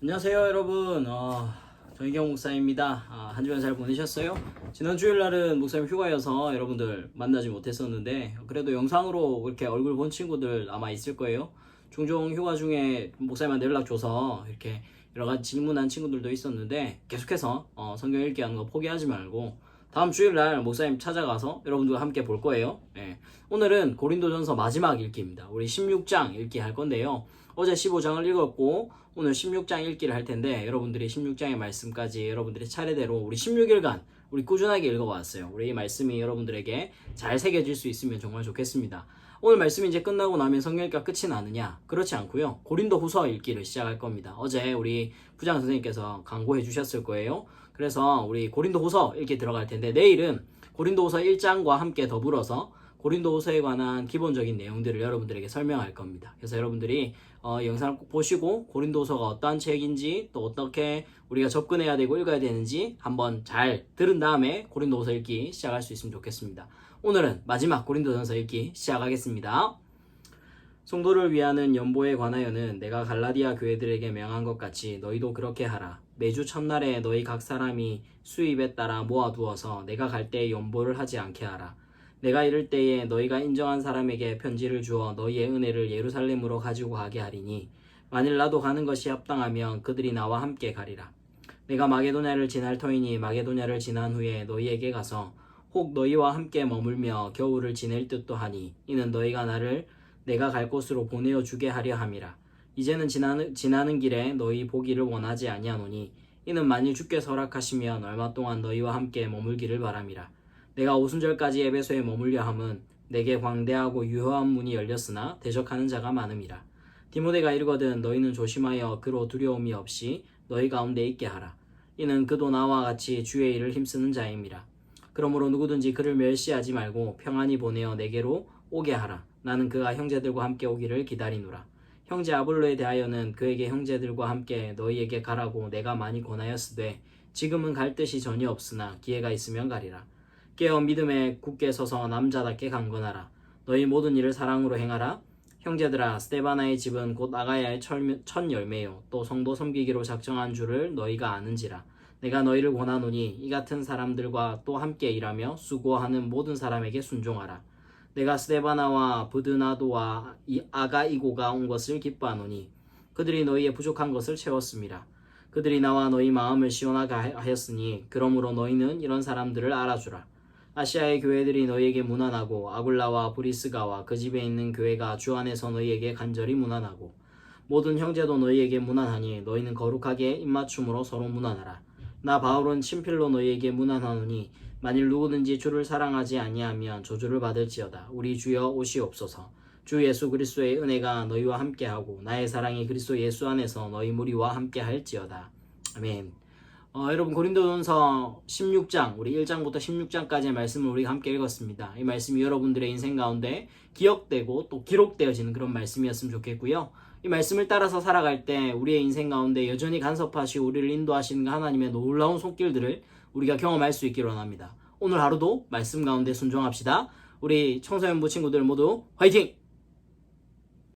안녕하세요 여러분. 어, 정희경 목사입니다. 아, 한 주간 잘 보내셨어요? 지난 주일날은 목사님 휴가여서 여러분들 만나지 못했었는데 그래도 영상으로 이렇게 얼굴 본 친구들 아마 있을 거예요. 종종 휴가 중에 목사님한테 연락 줘서 이렇게 여러 가지 질문한 친구들도 있었는데 계속해서 어, 성경 읽기 하는 거 포기하지 말고 다음 주일날 목사님 찾아가서 여러분들과 함께 볼 거예요. 예. 오늘은 고린도전서 마지막 읽기입니다. 우리 16장 읽기 할 건데요. 어제 15장을 읽었고 오늘 16장 읽기를 할 텐데 여러분들이 16장의 말씀까지 여러분들의 차례대로 우리 16일간 우리 꾸준하게 읽어왔어요. 우리 이 말씀이 여러분들에게 잘 새겨질 수 있으면 정말 좋겠습니다. 오늘 말씀이 이제 끝나고 나면 성경일가 끝이 나느냐? 그렇지 않고요. 고린도 후서 읽기를 시작할 겁니다. 어제 우리 부장 선생님께서 강고해 주셨을 거예요. 그래서 우리 고린도 후서 읽기 들어갈 텐데 내일은 고린도 후서 1장과 함께 더불어서 고린도 후서에 관한 기본적인 내용들을 여러분들에게 설명할 겁니다. 그래서 여러분들이 어, 영상을 꼭 보시고 고린도 후서가 어떠한 책인지 또 어떻게 우리가 접근해야 되고 읽어야 되는지 한번 잘 들은 다음에 고린도 후서 읽기 시작할 수 있으면 좋겠습니다. 오늘은 마지막 고린도전서 읽기 시작하겠습니다. 성도를 위하는 연보에 관하여는 내가 갈라디아 교회들에게 명한 것 같이 너희도 그렇게 하라. 매주 첫날에 너희 각 사람이 수입에 따라 모아두어서 내가 갈 때에 연보를 하지 않게 하라. 내가 이럴 때에 너희가 인정한 사람에게 편지를 주어 너희의 은혜를 예루살렘으로 가지고 가게 하리니 만일 나도 가는 것이 합당하면 그들이 나와 함께 가리라. 내가 마게도냐를 지날 터이니 마게도냐를 지난 후에 너희에게 가서 혹 너희와 함께 머물며 겨울을 지낼 듯도 하니 이는 너희가 나를 내가 갈 곳으로 보내어 주게 하려 함이라. 이제는 지나는, 지나는 길에 너희 보기를 원하지 아니하노니 이는 만일 주께서 허락하시면 얼마 동안 너희와 함께 머물기를 바람이라. 내가 오순절까지 에베소에 머물려 함은 내게 광대하고 유효한 문이 열렸으나 대적하는 자가 많음이라. 디모데가 이르거든 너희는 조심하여 그로 두려움이 없이 너희 가운데 있게 하라. 이는 그도 나와 같이 주의 일을 힘쓰는 자임이라. 그러므로 누구든지 그를 멸시하지 말고 평안히 보내어 내게로 오게 하라. 나는 그가 형제들과 함께 오기를 기다리노라. 형제 아볼로에 대하여는 그에게 형제들과 함께 너희에게 가라고 내가 많이 권하였으되 지금은 갈 뜻이 전혀 없으나 기회가 있으면 가리라. 깨어 믿음에 굳게 서서 남자답게 강건하라. 너희 모든 일을 사랑으로 행하라. 형제들아 스테바나의 집은 곧 아가야의 철- 첫 열매요 또 성도 섬기기로 작정한 줄을 너희가 아는지라. 내가 너희를 권하노니 이 같은 사람들과 또 함께 일하며 수고하는 모든 사람에게 순종하라. 내가 스테바나와 부드나도와 이 아가이고가 온 것을 기뻐하노니 그들이 너희의 부족한 것을 채웠습니다. 그들이 나와 너희 마음을 시원하게 하였으니 그러므로 너희는 이런 사람들을 알아주라. 아시아의 교회들이 너희에게 무난하고 아굴라와 브리스가와 그 집에 있는 교회가 주 안에서 너희에게 간절히 무난하고 모든 형제도 너희에게 무난하니 너희는 거룩하게 입맞춤으로 서로 무난하라. 나 바울은 친필로 너희에게 무난하노니 만일 누구든지 주를 사랑하지 아니하면 저주를 받을지어다. 우리 주여 오시옵소서. 주 예수 그리스도의 은혜가 너희와 함께하고 나의 사랑이 그리스도 예수 안에서 너희 무리와 함께할지어다. 아멘. 어, 여러분 고린도전서 16장 우리 1장부터 16장까지의 말씀을 우리가 함께 읽었습니다. 이 말씀이 여러분들의 인생 가운데 기억되고 또 기록되어지는 그런 말씀이었으면 좋겠고요. 이 말씀을 따라서 살아갈 때 우리의 인생 가운데 여전히 간섭하시고 우리를 인도하시는 그 하나님의 놀라운 손길들을 우리가 경험할 수 있기를 원합니다. 오늘 하루도 말씀 가운데 순종합시다. 우리 청소년부 친구들 모두 화이팅!